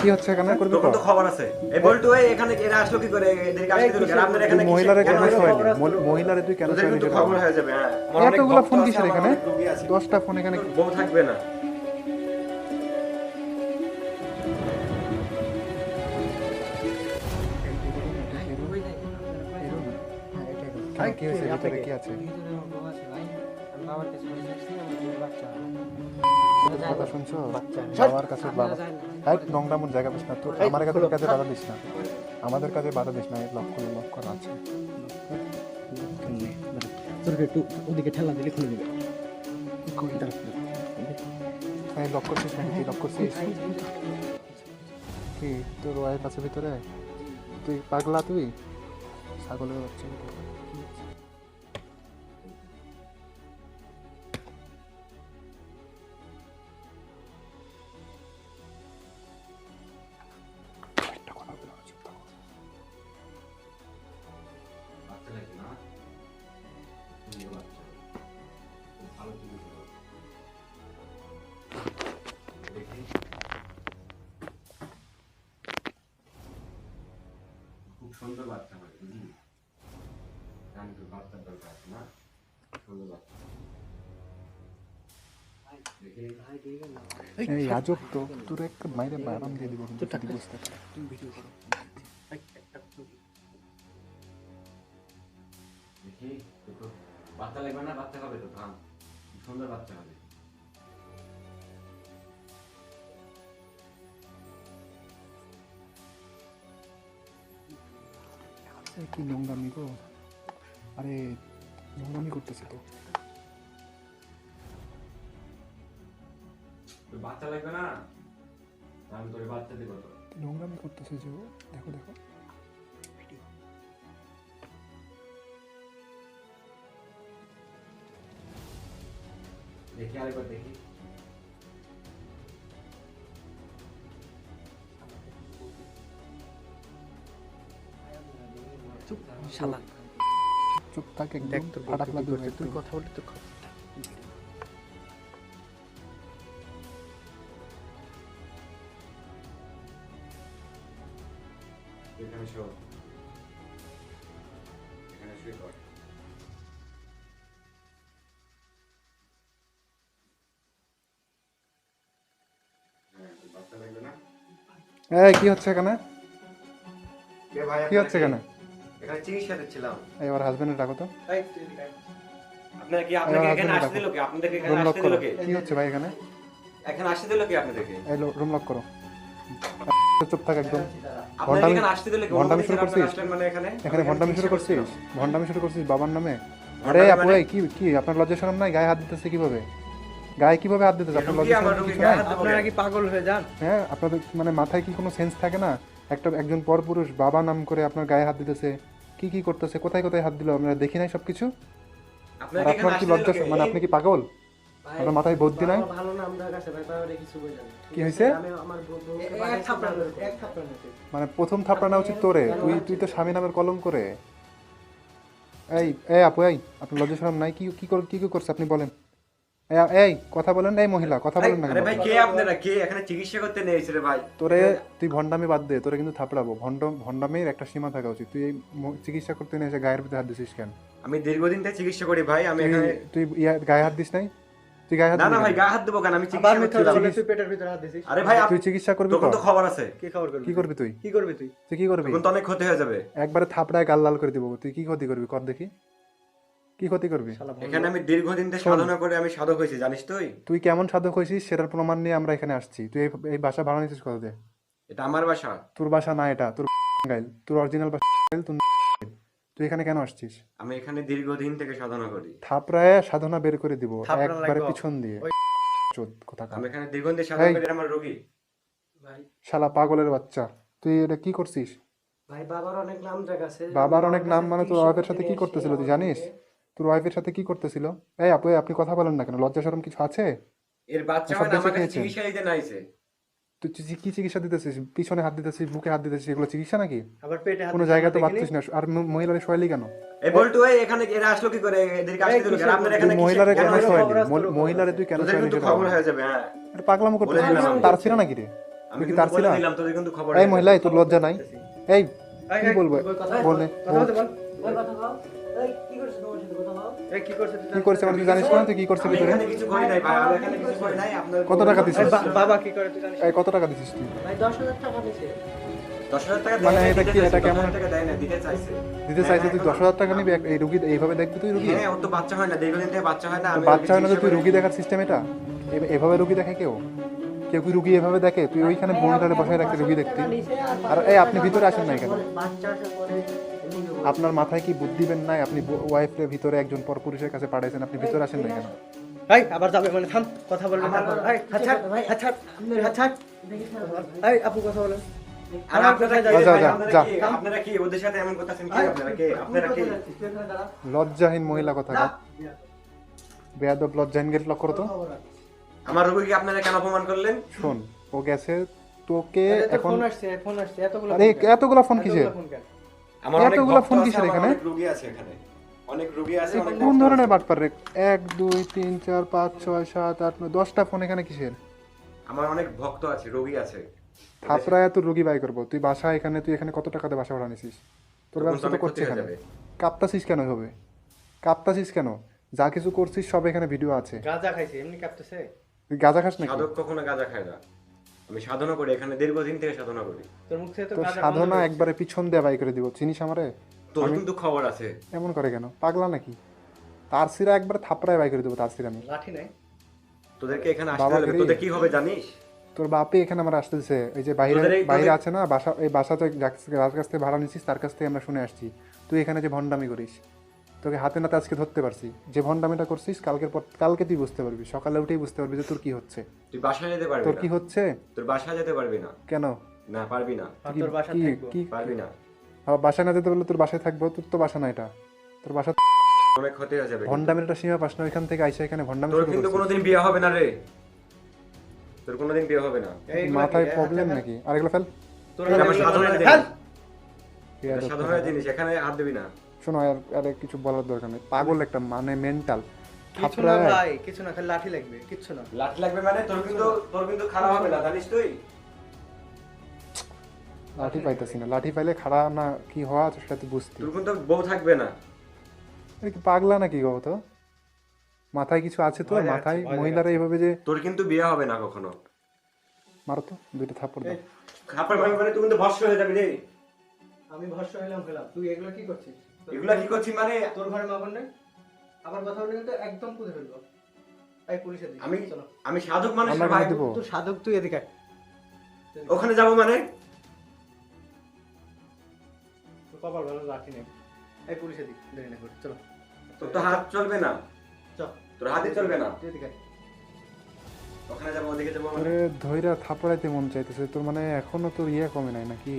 কি হচ্ছে এখানে? করবি তখন তো তো খবর আছে। এই বল্টু এই এখানে এরা আসলো কি করে? এদেরকে আসতে দিল কেন? আপনার এখানে তুই কেন কিসের- শোয়াইলি তুই কেন ওদের শোয়াইলি খবর হয়ে যাবে হ্যাঁ। এতগুলো ফোন কিসের এখানে? অনেক রোগী আছে। দশটা ফোন এখানে। বউ থাকবে না। কি হয়েছে? ভিতরে কি আছে? কথা শুনছো? বাবার কাছে বাবা মন জায়গা না তোর আমার কাছে বাধা দিস না। আমাদের কাজে বাধা দিস না লক্ষ লক্ষ আছে একটু ওদিকে ঠেলা দিলে খুলে দিবে। এই করছিস নাকি? লক্ষ করছিস? কি তোর ওয়াইফ আছে ভিতরে? তুই পাগলা তুই? ছাগলের বাচ্চা সুন্দর বাচ্চা হয় বুঝলি? জানি তো বাচ্চার দরকার আছে না? সুন্দর বাচ্চা। দেখি এই আজব তো তোর একটা মাইরে বারাম দিয়ে দিব কিন্তু যদি বুঝতে তুমি ভিডিও করো। দেখি বাচ্চা লাগবে না? বাচ্চা হবে তো খুব সুন্দর বাচ্চা হবে। এ কি নোংরামি গো আরে নোংরামি করতেছে তো। বাচ্চা লাগবে না? আমি তোর বাচ্চা দেবো তো নোংরামি করতেছে যে ও। দেখো দেখো। দেখি আরেকবার দেখি। শালা চুপ থাক একদম দেখ তোর ফাটাকলা দূর তুই কথা বলে তোর এখানে শো এখানে শুয়ে পড়। হ্যাঁ কি হচ্ছে এখানে? কি হচ্ছে এখানে? এখানে চিকিৎসা দিচ্ছিলাম এবার হাজবেন্ডের ডাকো তো। আপনার কি আপনাকে এখানে আসতে দিল কে? আপনাদেরকে এখানে আসতে দিল কে? কি হচ্ছে ভাই এখানে? এখানে আসতে দিল কে আপনাদেরকে? এই রুম লক করো। চুপ থাক একদম। আপনাদের আসতে দিল কে? ভণ্ডামি শুরু করছিস? মানে এখানে? এখানে শুরু করছিস? ভণ্ডামি শুরু করছিস বাবার নামে? আরে আপু মানে? কি কি? আপনার লজ্জা শরম নাই? গায়ে হাত দিতেছে কীভাবে? গায়ে কীভাবে হাত দিতেছে? আপনার লজ্জা শরম আপনারা কি পাগল হয়ে যান? হ্যাঁ আপনাদের মানে মাথায় কি কোনো সেন্স থাকে না? একটা একজন পরপুরুষ বাবা নাম করে আপনার গায়ে হাত দিতেছে কি কি করতেছে কোথায় কোথায় হাত দিল আমরা দেখি নাই সবকিছু? আপনার কি লজ্জা মানে আপনি কি পাগল? আপনার মাথায় বুদ্ধি নাই? ভালো না আমরা কাছে ভাই পাওয়ারে কিছু বোঝেন কি হয়েছে আমি আমার বউকে এক থাপড়া এক থাপড়া নিতে মানে প্রথম থাপড়া নেওয়া উচিত তোরে। তুই তুই তো স্বামী নামের কলম করে। এই এই আপু এই আপনার লজ্জা শরম নাই? কি কি কর- কি কি করছে আপনি বলেন। এই- এই কথা বলেন এই মহিলা কথা বলেন না আরে ভাই কে আপনারা? কে এখানে চিকিৎসা করতে ভাই? তোরে তুই ভণ্ডামি বাদ দে তোরে কিন্তু থাপড়াবো। ভণ্ড ভণ্ডামির একটা সীমা থাকা উচিত। তুই চিকিৎসা করতে নিয়ে এসে গায়ের ভিতরে হাত দিছিস কেন? আমি দীর্ঘদিন থেকে চিকিৎসা করি ভাই আমি এখানে তুই গায়ে হাত দিস নাই? তুই গায়ে হাত না না ভাই গা হাত দেবো কেন? আমি চিকিৎসা তুই পেটের ভিতরে হাত দিছিস? আরে ভাই তুই চিকিৎসা করবি তখন তো তো খবর আছে। কি খবর করবি? কি করবি তুই? কি করবি তুই? তুই কি করবি? তখন তো অনেক ক্ষতি হয়ে যাবে। একবারে থাপড়ায় গাল লাল করে দিব। তুই কি ক্ষতি করবি? কর দেখি। কি ক্ষতি করবি? শালা এখানে আমি দীর্ঘদিন থেকে সাধনা করে আমি সাধক হয়েছি জানিস তুই? তুই কেমন সাধক হয়েছিস সেটার প্রমাণ নিয়ে আমরা এখানে আসছি। তুই এই- বাসা ভাড়া নিছিস কত দে এটা আমার বাসা। তোর বাসা না এটা তোর গাইল। তোর অরিজিনাল বাসা গাইল, তোর তুই এখানে কেন আসছিস? আমি এখানে দীর্ঘদিন থেকে সাধনা করি। থাপড়ায় সাধনা বের করে দিব একবারে পিছন দিয়ে। চোদ কথা আমি এখানে দীর্ঘদিন থেকে সাধনা করি আমার রোগী। ভাই। শালা পাগলের বাচ্চা। তুই এটা কি করছিস? ভাই বাবার অনেক নাম জায়গা আছে বাবার অনেক নাম মানে তোর ওয়াইফের সাথে কি করতেছিল তুই জানিস? তোর ওয়াইফের সাথে কি করতেছিল? এই আপু আপনি কথা বলেন না কেন? লজ্জা শরম কিছু আছে? এর বাচ্চা এসব না বেঁচে আমার কাছে চিকিৎসা দিতে নাইছে। তুই কি চিকিৎসা দিতেছিস? পিছনে হাত দিতেছিস বুকে হাত দিতেছিস এগুলো চিকিৎসা নাকি? আবার পেটে হাত কোনো জায়গায় তো পাচ্ছিস না। আর মহিলারে শোয়ালি কেন? এই বল্টু এই এখানে এরা আসলো কি করে? এদেরকে আসতে দিল কেন? আপনার এখানে মহিলারে কেন শোয়ালি মহিলারে তুই কেন শোয়ালি সেটা খবর হয়ে যাবে হ্যাঁ। এটা পাগলামো করতে তার ছিল নাকি রে? আমি কি তার ছিলা? দিলাম তোদের কিন্তু খবর এই মহিলা এই তোর লজ্জা নাই? এই, কি বলব? বলে কথা বলতে বল। ওই কথা বল। এই কি করছিস তোমার সাথে? কথা বল। এই কি করছে আমার তুই জানিস না তুই কি করছে ভিতরে? কত টাকা দিছিস? বাবা কি করে তুই জানিস? কত টাকা দিছিস তুই? ভাই টাকা দিছে। মানে এটা কি- এটা কেমন- দিতে চাইছে। তুই দশ হাজার টাকা নিবি? এই রুগী এইভাবে দেখবি তুই রুগী? হ্যাঁ তো বাচ্চা হয় না দীর্ঘদিন থেকে বাচ্চা হয় না বাচ্চা হয় না তুই রুগী দেখার সিস্টেম এটা? এ- এভাবে রুগী দেখে কেউ? কেউ কি রুগী এভাবে দেখে? তুই ওইখানে মহিলারে বসায় রাখতে রুগী দেখতে। আর এই আপনি ভিতরে আসেন না এখানে। আপনার মাথায় কি বুদ্ধি বেন নাই? আপনি ওয়াইফের ভিতরে একজন পরপুরুষের কাছে পাঠাইছেন আপনি ভিতরে আসেন না এখানে। এই আবার যাবে মানে থাম কথা বলবি। এই এই আপু কথা বলেন। আর আপনারা যা, ভাই, যা, আপনারা কি ওদের সাথে এমন করতেছেন কি আপনারা কে? আপনারা কি? তুই এখানে দাঁড়া। লজ্জাহীন মহিলা কথা বেয়াদব লজ্জাহীন গেট লক্ষ্য করো তো? আমার রোগীকে আপনারা কেন অপমান করলেন? শোন ও গেছে তোকে এখন ফোন আসছে ফোন আসছে এতগুলো আরে? এতগুলা ফোন কিসের? এতগুলো ফোন কেন? আমার অনেক এতগুলা ফোন কিসের এখানে? অনেক রোগী আছে এখানে। অনেক রোগী আছে অনেক কোন ধরনের বাট বাটপার রে? এক দুই তিন চার পাঁচ ছয় সাত আট নয় দশটা ফোন এখানে কিসের? আমার অনেক ভক্ত আছে রোগী আছে। থাপড়ায় তোর রুগী বাই করব। তুই বাসা এখানে তুই এখানে কত টাকাতে বাসা ভাড়া নিছিস? তোর ব্যবস্থা তো করছিস এখানে। যাবে। কাঁপতাছিস কেন হবে কাঁপতাছিস কেন? যা কিছু করছিস সব এখানে ভিডিও আছে। গাঁজা খাইছে এমনি কাঁপতেছে? তুই গাঁজা খাস নাকি? সাধক কখনো গাঁজা খায় না। আমি সাধনা করি এখানে দীর্ঘদিন থেকে সাধনা করি। তোর মুখ থেকে তো গাঁজা সাধনা গন্ধ একবারে পিছন দিয়ে বাই করে দিব চিনিস আমারে? তোর কিন্তু খবর আছে। এমন করে কেন? পাগলা নাকি? তার সিরা একবার থাপড়ায় বাই করে দেবো তার সিরা আমি লাঠি নাই? তোদেরকে এখানে আসতে হবে। তোদের কি হবে জানিস? তোর বাপে এখানে আমার আসতেছে। এই যে বাইরে তোদের এই- বাইরে তোদের- আছে না বাসা এই বাসাতে যার যার কাছ থেকে ভাড়া নিছিস তার কাছ থেকে আমরা শুনে আসছি। তুই এখানে যে ভণ্ডামি করিস। তোকে হাতে নাতে আজকে ধরতে পারছি। যে ভণ্ডামিটা করছিস কালকের পর কালকে তুই বুঝতে পারবি। সকালে উঠেই বুঝতে পারবি যে তোর কি হচ্ছে। তুই বাসায় যেতে পারবি তোর কি হচ্ছে? তোর বাসায় যেতে পারবি না। কেন? না পারবি না। তোর বাসা কি থাকব? কি পারবি না। আবার বাসায় না যেতে বললে তোর বাসায় থাকব? তোর তো বাসা না এটা। তোর বাসা অনেক ক্ষতি হয়ে যাবে। ভণ্ডামির একটা সীমা পাস না ওইখান থেকে আইসা এখানে ভণ্ডামি তোর কিন্তু কোনোদিন বিয়ে হবে না রে। তোর কোনোদিন বিয়ে হবে না। মাথায় প্রবলেম নাকি? আর এগুলো ফেল। তোর সাধারণ জিনিস। এখানে হাত দিবি না। শোনো আর আর কিছু বলার দরকার নেই। পাগল একটা মানে মেন্টাল কিছু না ভাই কিছু না খালি লাঠি লাগবে কিচ্ছু না। লাঠি লাগবে মানে তোর কিন্তু তোর কিন্তু খারাপ হবে না জানিস তুই? লাঠি পাইতেছি না লাঠি পাইলে খাড়া না কি হওয়া সেটা তুই বুঝতি। তোর কিন্তু বউ থাকবে না। কি পাগলা নাকি গো তো? মাথায় কিছু আছে তো? মাথায় মহিলারা এইভাবে যে তোর কিন্তু বিয়ে হবে না কখনো। মারো তো দুইটা থাপ্পড় দাও। মারবে মানে তুই কিন্তু ভস্ম হয়ে যাবি রে। আমি ভস্য হইলাম খেলাম। তুই এগুলো কি করছিস? এগুলা কি করছিস মানে? তোর ঘরে মাপন নেই? আবার কথা বলে কিন্তু একদম পুঁতে ফেলব। এই পুলিশে দিই আমি চলো। আমি সাধক মানুষ আমরা ভাই? তুই সাধক তুই এদিকে আয়। ওখানে যাব মানে? তোর কপাল ভালো লাঠি নেই। এই পুলিশে দিই দেরি না করে চলো। তোর তো হাত চলবে না। চল তোর হাতে চলবে না। তুই এদিকে আয়। ওখানে যাব ওদিকে যাব মানে? ধৈরা থাপড়াইতে মন চাইতেছে তোর মানে এখনও তোর ইয়ে কমে নাই নাকি?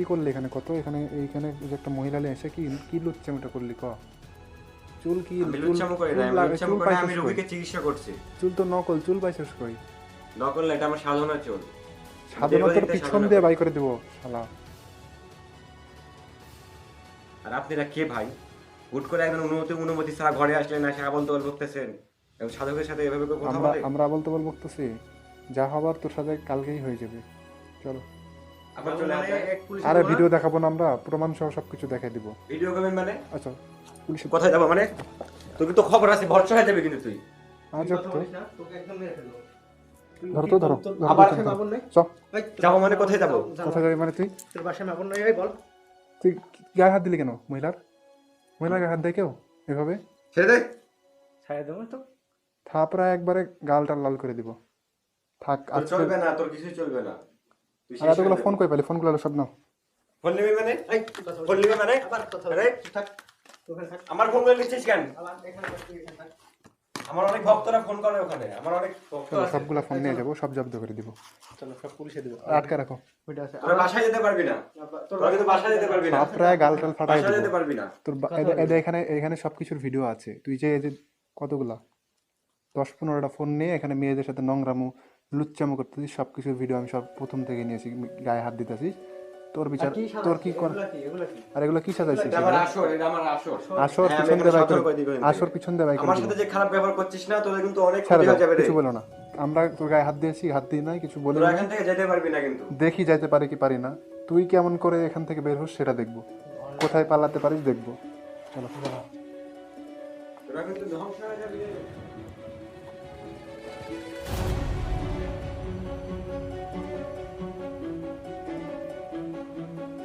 কি করলি এখানে? কত এখানে এইখানে যে একটা মহিলা এসে কি কি লুচ্চামিটা করলি ক? চুল কি চুল- লুচ্ছামো না আমি লুচ্ছামো না, রোগীকে চিকিৎসা করছি। চুল তো নকল চুল পাইছিস কই? ন করলে এটা আমার সাধনা চল। সাধনা তোর পিছন দিয়ে বাই করে দেবো শালা। আর আপনারা কে ভাই? হুট করে একজন অনুমতি অনুমতি ছাড়া ঘরে আসলেন না সাহা বলতে বলতেছেন এবং সাধকের সাথে এভাবে কথা আমরা বলে? আমরা বলতে বল বকতেছি যা হবার তোর সাথে কালকেই হয়ে যাবে। চলো। আরে দেবো না? ভিডিও দেখাবো না আমরা প্রমাণ সহ সবকিছু দেখাই দিব ভিডিও করবেন মানে আচ্ছা পুলিশ কোথায় যাব মানে তোর কিন্তু খবর আছে ভরসা হয়ে যাবে কিন্তু তুই আজ তুই কথা তোকে একদম মেরে ফেলব। তুই তো ধরো আবার ধরো, সে ধরো। মাপন নেই? চ এই, যাব মানে কোথায় যাব? যাব। কোথায় যাবি মানে তুই তোর বাসায় মাপন নেই, বল। তুই গায়ে হাত দিলি কেন মহিলার মহিলার গায়ে হাত দেয় কেউ এভাবে ছেড়ে দে ছাড়িয়ে দেবো তো? থাপড়া একবারে গালটা লাল করে দিব থাক চলবে না তোর কিছুই চলবে না আর এতগুলো ফোন। কই পেলে? ফোনগুলো সব নাও। ফোন নিবি মানে? এই, ফোন নিবি মানে? আবার কথা আরে, থাক। আমার ফোন করে নিচ্ছিস কেন? আবার এখানে থাক, এখানে থাক। আমার অনেক ভক্তরা ফোন করে ওখানে। আমার অনেক ভক্ত সবগুলা ফোন নিয়ে যাব সব জব্দ করে দিব। চলো, সব পুলিশে দেবো। আটকে রাখো। ওইটা আছে। তোরা বাসায় যেতে পারবি না। তোরা কিন্তু বাসায় যেতে পারবি না। থাপড়ায় গাল টাল ফাটাই বাসায় যেতে পারবি না। তোর এদের এখানে এখানে সবকিছুর ভিডিও আছে। তুই যে এই যে কতগুলা? দশ পনেরোটা ফোন নিয়ে এখানে মেয়েদের সাথে নোংরামু লুচ্চামু করতেছিস সব কিছুর ভিডিও আমি সব প্রথম থেকে নিয়েছি গায়ে হাত দিতেছিস তোর বিচার তোর কি কর? আর এগুলো কি সাজাইছিস? এটা আমার আসর এটা আমার আসর। আসর হ্যাঁ, পিছন করে দিবো আসর পিছন বাই করে আমার সাথে যে খারাপ ব্যবহার করছিস না তোদের কিন্তু অনেক ক্ষতি হয়ে যাবে রে। কিছু বলো না। আমরা তোর গায়ে হাত দিয়েছি হাত দিই নাই কিছু বলি তোরা নাই। এখান থেকে যেতে পারবি না কিন্তু। দেখি যাইতে পারি কি পারি না। তুই কেমন করে এখান থেকে বের হোস সেটা দেখব। কোথায় পালাতে পারিস দেখব। চলো। তোরা কিন্তু ধ্বংস হয়ে যাবি।